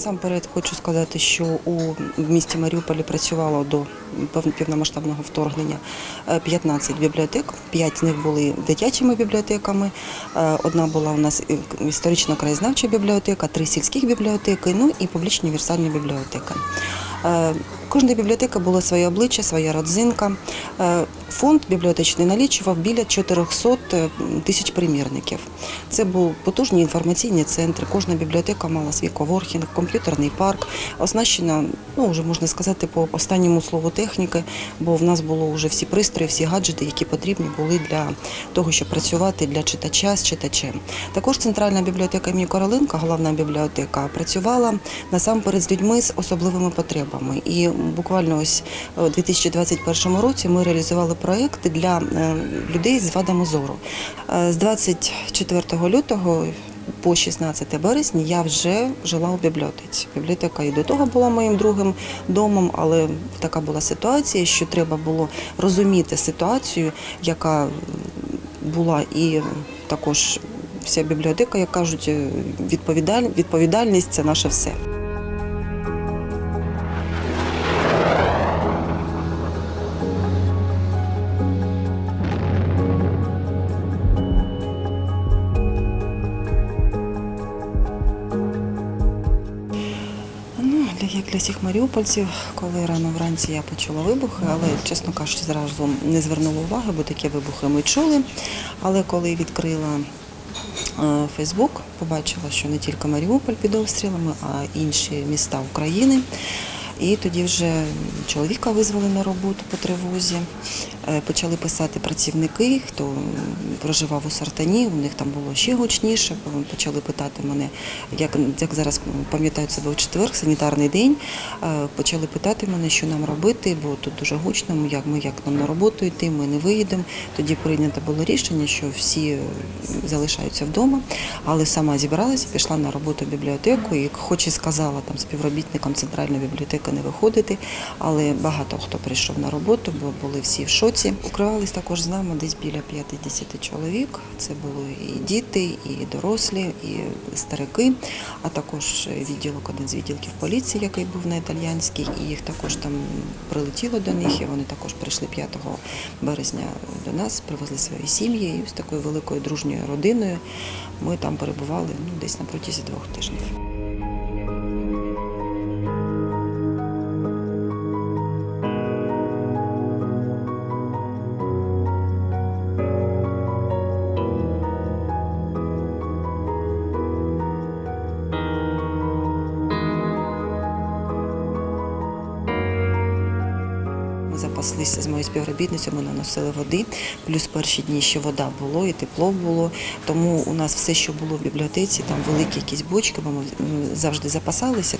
Насамперед хочу сказати, що у місті Маріуполі працювало до повномасштабного вторгнення е, 15 бібліотек. П'ять з них були дитячими бібліотеками. е, Одна була у нас історично-краєзнавча бібліотека, три сільських бібліотеки, ну і публічні універсальні бібліотеки. Е, Кожна бібліотека була своє обличчя, своя родзинка. Е, Фонд бібліотечний налічував біля 400 тисяч примірників. Це був потужний інформаційний центр. Кожна бібліотека мала свій коворкінг, комп'ютерний парк, оснащена, ну вже можна сказати, по останньому слову техніки, бо в нас було вже всі пристрої, всі гаджети, які потрібні були для того, щоб працювати для читача з читачем. Також центральна бібліотека імені Короленка, головна бібліотека, працювала насамперед з людьми з особливими потребами. І буквально ось у 2021 році ми реалізували проєкт для е, людей з вадами зору. Е, З 24 лютого по 16 березня я вже жила у бібліотеці. Бібліотека і до того була моїм другим домом, але така була ситуація, що треба було розуміти ситуацію, яка була і також вся бібліотека, як кажуть, е, відповідальність це наше все. Для- всіх маріупольців, коли рано вранці я почула вибухи, але, чесно кажучи, зразу не звернула уваги, бо такі вибухи ми чули. Але коли відкрила е, Фейсбук, побачила, що не тільки Маріуполь під обстрілами, а інші міста України. І тоді вже чоловіка визвали на роботу по тривозі. Е, Почали писати працівники, хто проживав у Сартані, у них там було ще гучніше. Почали питати мене, як, як зараз пам'ятають себе у четвер, санітарний день. Е, Почали питати мене, що нам робити, бо тут дуже гучно, як, ми як нам на роботу йти, ми не виїдемо. Тоді прийнято було рішення, що всі е, залишаються вдома, але сама зібралася, пішла на роботу в бібліотеку і хоч і сказала там співробітникам центральної бібліотеки не виходити, але багато хто прийшов на роботу, бо були всі в шоці. Укривались також з нами десь біля 50 чоловік. Це були і діти, і дорослі, і старики, а також відділок, один з відділків поліції, який був на італьянській, і їх також там прилетіло до них, і вони також прийшли 5 березня до нас, привезли свої сім'ї, і з такою великою дружньою родиною ми там перебували ну, десь на протязі двох тижнів. Ми з моєю співробітницею, ми наносили води. Плюс перші дні ще вода було і тепло було. Тому у нас все, що було в бібліотеці, там великі якісь бочки, бо ми завжди запасалися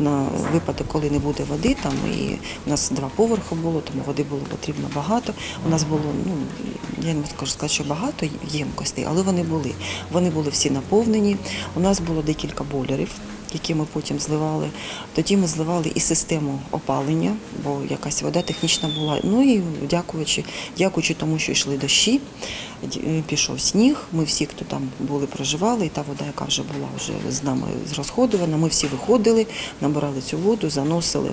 на випадок, коли не буде води. Там і у нас два поверхи було, тому води було потрібно багато. У нас було, ну я не можу сказати, що багато ємкостей, але вони були. Вони були всі наповнені. У нас було декілька бойлерів які ми потім зливали. Тоді ми зливали і систему опалення, бо якась вода технічна була. Ну і дякуючи, дякуючи тому, що йшли дощі, пішов сніг. Ми всі, хто там були, проживали, і та вода, яка вже була вже з нами зрозходована, ми всі виходили, набирали цю воду, заносили.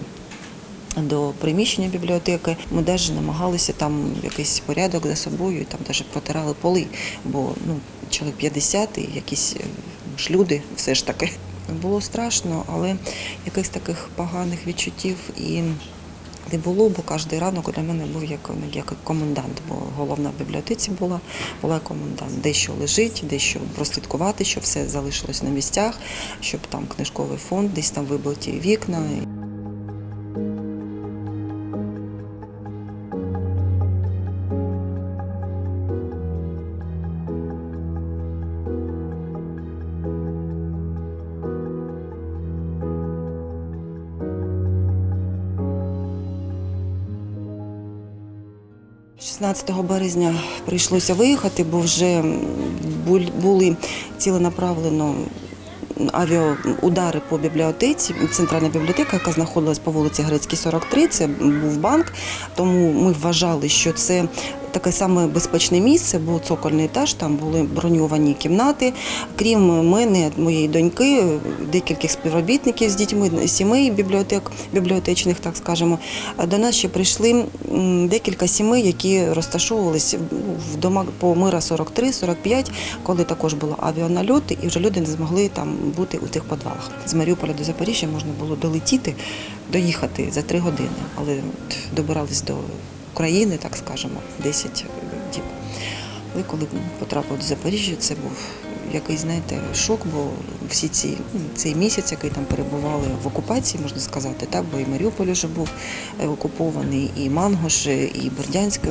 До приміщення бібліотеки ми навіть намагалися там якийсь порядок за собою, там навіть протирали поли, бо ну, чоловік 50 і якісь е, ж люди все ж таки. Було страшно, але якихось таких поганих відчуттів і не було, бо кожен ранок для мене був як, як комендант, бо головна в бібліотеці була, була комендант. Дещо лежить, дещо прослідкувати, щоб все залишилось на місцях, щоб там книжковий фонд, десь там вибиті вікна. 16 березня прийшлося виїхати, бо вже були ціленаправлено авіаудари по бібліотеці. Центральна бібліотека, яка знаходилась по вулиці Грецькій, 43, це був банк. Тому ми вважали, що це таке саме безпечне місце, був цокольний етаж, там були броньовані кімнати. Крім мене, моєї доньки, декількох співробітників з дітьми, сімей бібліотек, бібліотечних, так скажемо. До нас ще прийшли декілька сімей, які розташовувалися в домах по мира 43-45, коли також було авіанальоти, і вже люди не змогли там бути у тих підвалах. З Маріуполя до Запоріжжя можна було долетіти, доїхати за три години, але добирались до України, так скажемо, 10 діб. Але коли потрапив до Запоріжжя, це був якийсь, знаєте, шок, бо всі ці ну, цей місяць, який там перебували в окупації, можна сказати, так, бо і Маріуполь вже був е, окупований, і Мангош, і Бердянськ,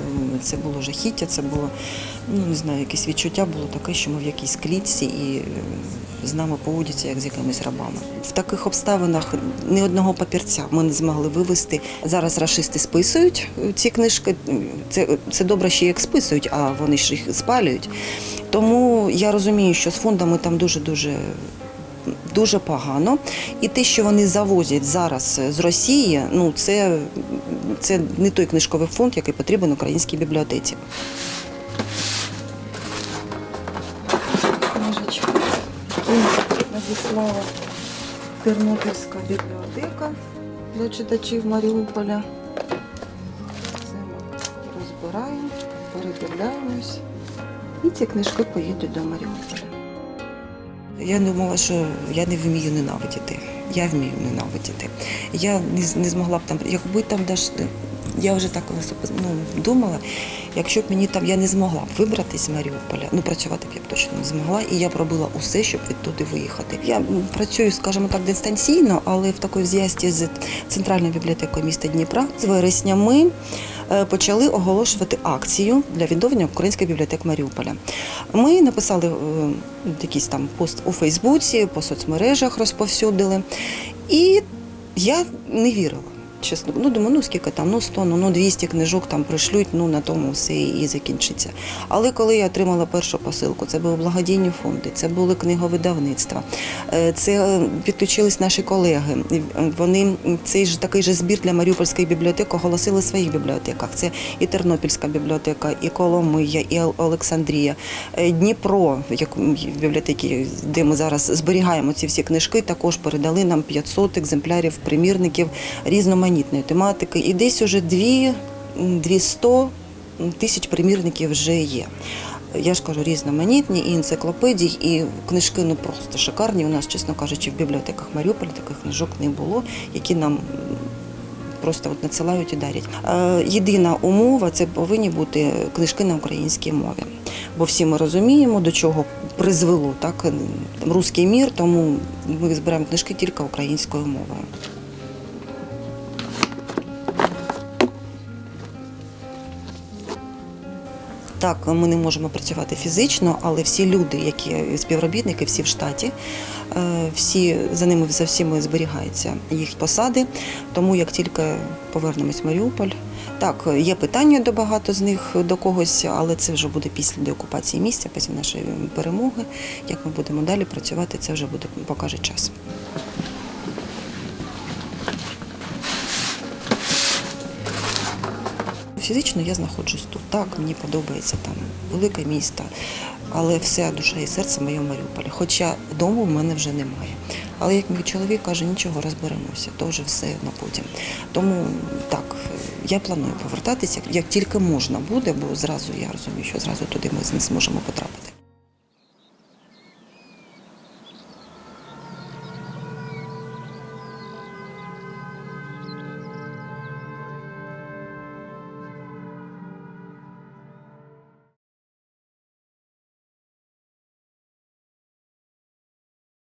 це було жахіття, це було, ну не знаю, якесь відчуття було таке, що ми в якійсь клітці і е, з нами поводяться як з якимись рабами. В таких обставинах ні одного папірця ми не змогли вивезти. Зараз рашисти списують е, ці книжки. Це, це добре, що як списують, а вони ж їх спалюють. Тому я розумію, що з фондами там дуже-дуже дуже погано. І те, що вони завозять зараз з Росії, ну це, це не той книжковий фонд, який потрібен українській бібліотеці. Книжечки, надіслала Тернопільська бібліотека для читачів Маріуполя. Це ми розбираємо, передивляємось. І ці книжки поїдуть до Маріуполя. Я думала, що я не вмію ненавидіти. Я вмію ненавидіти. Я не, не змогла б там, якби там даш. Я вже так ну, думала, якщо б мені там я не змогла б вибратись з Маріуполя, ну працювати б я б точно не змогла, і я б робила усе, щоб відтуди виїхати. Я працюю, скажімо так, дистанційно, але в такій зв'язці з центральною бібліотекою міста Дніпра з вересня ми е, почали оголошувати акцію для відновлення українських бібліотек Маріуполя. Ми написали е, якийсь там пост у Фейсбуці, по соцмережах розповсюдили. І я не вірила. Чесно, ну думаю, ну скільки там, ну 100, ну, ну 200 книжок там пришлють, ну на тому все і закінчиться. Але коли я отримала першу посилку, це були благодійні фонди, це були книговидавництва, е, це е, підключились наші колеги. Вони цей ж такий же збір для Маріупольської бібліотеки оголосили в своїх бібліотеках. Це і Тернопільська бібліотека, і Коломия, і Олександрія, Е, Дніпро, як м, бібліотеки, де ми зараз зберігаємо ці всі книжки, також передали нам 500 екземплярів примірників різноманітної тематики. І десь уже дві, 200 тисяч примірників вже є. Я ж кажу, різноманітні і енциклопедії, і книжки ну просто шикарні. У нас, чесно кажучи, в бібліотеках Маріуполя таких книжок не було, які нам просто от надсилають і дарять. Е, Єдина умова це повинні бути книжки на українській мові. Бо всі ми розуміємо, до чого призвело так руський мір, тому ми збираємо книжки тільки українською мовою. Так, ми не можемо працювати фізично, але всі люди, які співробітники, всі в штаті, е, всі за ними за всіми зберігаються їх посади. Тому як тільки повернемось в Маріуполь, так є питання до багато з них до когось, але це вже буде після деокупації місця, після нашої перемоги. Як ми будемо далі працювати, це вже буде покаже час. Фізично я знаходжусь тут. Так, мені подобається там велике місто, але все душа і серце моє в Маріуполі. Хоча дому в мене вже немає. Але як мій чоловік каже, нічого розберемося, то вже все на потім. Тому так, я планую повертатися, як тільки можна буде, бо зразу я розумію, що зразу туди ми не зможемо потрапити.